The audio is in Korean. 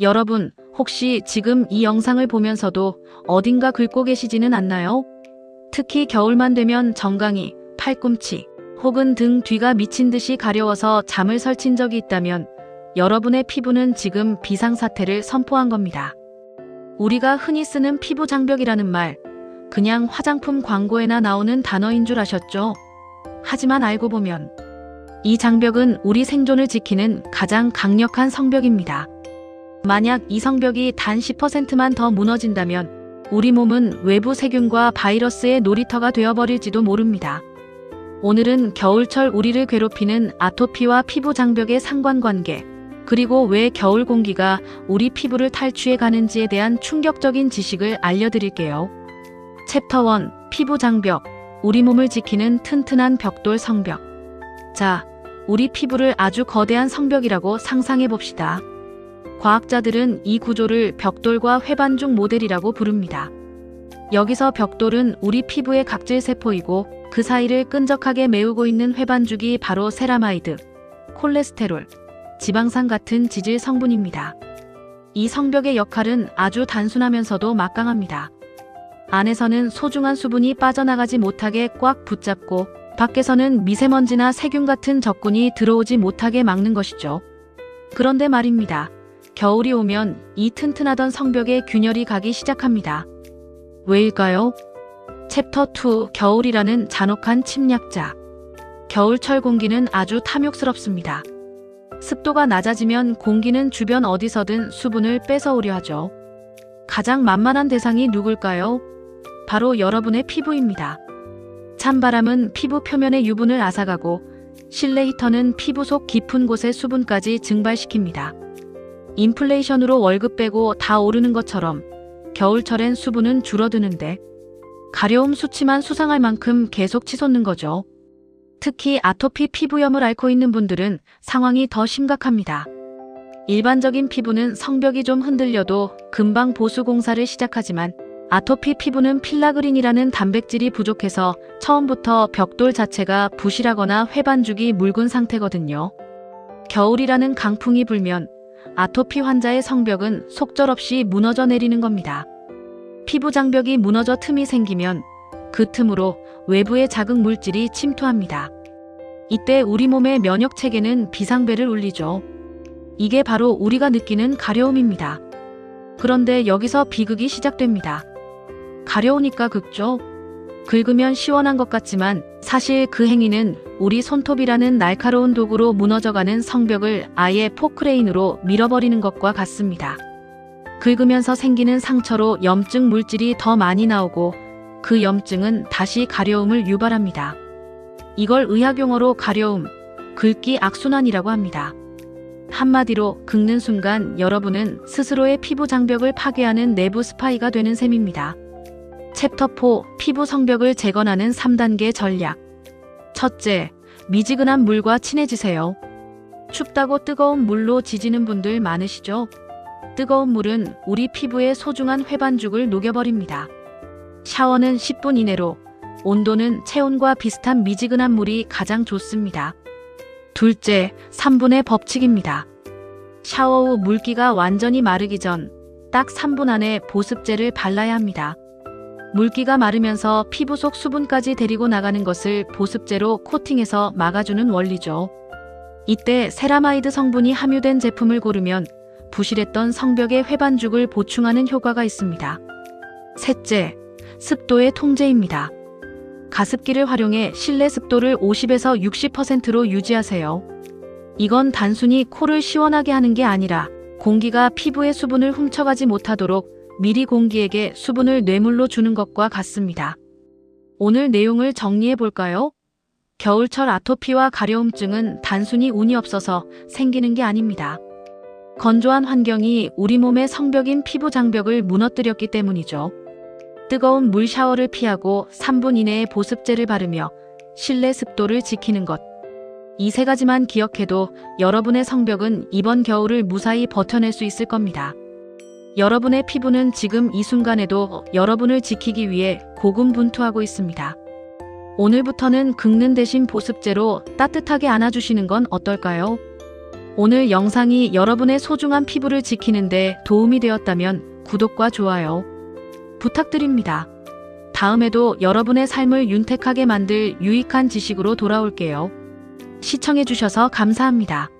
여러분, 혹시 지금 이 영상을 보면서도 어딘가 긁고 계시지는 않나요? 특히 겨울만 되면 정강이, 팔꿈치, 혹은 등 뒤가 미친 듯이 가려워서 잠을 설친 적이 있다면 여러분의 피부는 지금 비상사태를 선포한 겁니다. 우리가 흔히 쓰는 피부 장벽이라는 말, 그냥 화장품 광고에나 나오는 단어인 줄 아셨죠? 하지만 알고 보면 이 장벽은 우리 생존을 지키는 가장 강력한 성벽입니다. 만약 이 성벽이 단 10%만 더 무너진다면 우리 몸은 외부 세균과 바이러스의 놀이터가 되어버릴지도 모릅니다. 오늘은 겨울철 우리를 괴롭히는 아토피와 피부 장벽의 상관관계, 그리고 왜 겨울 공기가 우리 피부를 탈취해 가는지에 대한 충격적인 지식을 알려드릴게요. 챕터 1 피부 장벽 우리 몸을 지키는 튼튼한 벽돌 성벽 자, 우리 피부를 아주 거대한 성벽이라고 상상해 봅시다. 과학자들은 이 구조를 벽돌과 회반죽 모델이라고 부릅니다. 여기서 벽돌은 우리 피부의 각질 세포이고 그 사이를 끈적하게 메우고 있는 회반죽이 바로 세라마이드, 콜레스테롤, 지방산 같은 지질 성분입니다. 이 성벽의 역할은 아주 단순하면서도 막강합니다. 안에서는 소중한 수분이 빠져나가지 못하게 꽉 붙잡고 밖에서는 미세먼지나 세균 같은 적군이 들어오지 못하게 막는 것이죠. 그런데 말입니다. 겨울이 오면 이 튼튼하던 성벽에 균열이 가기 시작합니다. 왜일까요? 챕터 2 겨울이라는 잔혹한 침략자. 겨울철 공기는 아주 탐욕스럽습니다. 습도가 낮아지면 공기는 주변 어디서든 수분을 뺏어오려 하죠. 가장 만만한 대상이 누굴까요? 바로 여러분의 피부입니다. 찬바람은 피부 표면의 유분을 앗아가고 실내 히터는 피부 속 깊은 곳의 수분까지 증발시킵니다. 인플레이션으로 월급 빼고 다 오르는 것처럼 겨울철엔 수분은 줄어드는데 가려움 수치만 수상할 만큼 계속 치솟는 거죠. 특히 아토피 피부염을 앓고 있는 분들은 상황이 더 심각합니다. 일반적인 피부는 성벽이 좀 흔들려도 금방 보수 공사를 시작하지만 아토피 피부는 필라그린이라는 단백질이 부족해서 처음부터 벽돌 자체가 부실하거나 회반죽이 묽은 상태거든요. 겨울이라는 강풍이 불면 아토피 환자의 성벽은 속절없이 무너져 내리는 겁니다. 피부 장벽이 무너져 틈이 생기면 그 틈으로 외부의 자극 물질이 침투합니다. 이때 우리 몸의 면역 체계는 비상벨을 울리죠. 이게 바로 우리가 느끼는 가려움입니다. 그런데 여기서 비극이 시작됩니다. 가려우니까 긁죠. 긁으면 시원한 것 같지만 사실 그 행위는 우리 손톱이라는 날카로운 도구로 무너져가는 성벽을 아예 포크레인으로 밀어버리는 것과 같습니다. 긁으면서 생기는 상처로 염증 물질이 더 많이 나오고 그 염증은 다시 가려움을 유발합니다. 이걸 의학용어로 가려움, 긁기 악순환이라고 합니다. 한마디로 긁는 순간 여러분은 스스로의 피부 장벽을 파괴하는 내부 스파이가 되는 셈입니다. 챕터 4 피부 성벽을 재건하는 3단계 전략 첫째, 미지근한 물과 친해지세요. 춥다고 뜨거운 물로 지지는 분들 많으시죠? 뜨거운 물은 우리 피부의 소중한 회반죽을 녹여버립니다. 샤워는 10분 이내로, 온도는 체온과 비슷한 미지근한 물이 가장 좋습니다. 둘째, 3분의 법칙입니다. 샤워 후 물기가 완전히 마르기 전 딱 3분 안에 보습제를 발라야 합니다. 물기가 마르면서 피부 속 수분까지 데리고 나가는 것을 보습제로 코팅해서 막아주는 원리죠. 이때 세라마이드 성분이 함유된 제품을 고르면 부실했던 성벽의 회반죽을 보충하는 효과가 있습니다. 셋째, 습도의 통제입니다. 가습기를 활용해 실내 습도를 50에서 60%로 유지하세요. 이건 단순히 코를 시원하게 하는 게 아니라 공기가 피부의 수분을 훔쳐가지 못하도록 미리 공기에게 수분을 뇌물로 주는 것과 같습니다. 오늘 내용을 정리해 볼까요? 겨울철 아토피와 가려움증은 단순히 운이 없어서 생기는 게 아닙니다. 건조한 환경이 우리 몸의 성벽인 피부 장벽을 무너뜨렸기 때문이죠. 뜨거운 물 샤워를 피하고 3분 이내에 보습제를 바르며 실내 습도를 지키는 것. 이 세 가지만 기억해도 여러분의 성벽은 이번 겨울을 무사히 버텨낼 수 있을 겁니다. 여러분의 피부는 지금 이 순간에도 여러분을 지키기 위해 고군분투하고 있습니다. 오늘부터는 긁는 대신 보습제로 따뜻하게 안아주시는 건 어떨까요? 오늘 영상이 여러분의 소중한 피부를 지키는데 도움이 되었다면 구독과 좋아요 부탁드립니다. 다음에도 여러분의 삶을 윤택하게 만들 유익한 지식으로 돌아올게요. 시청해주셔서 감사합니다.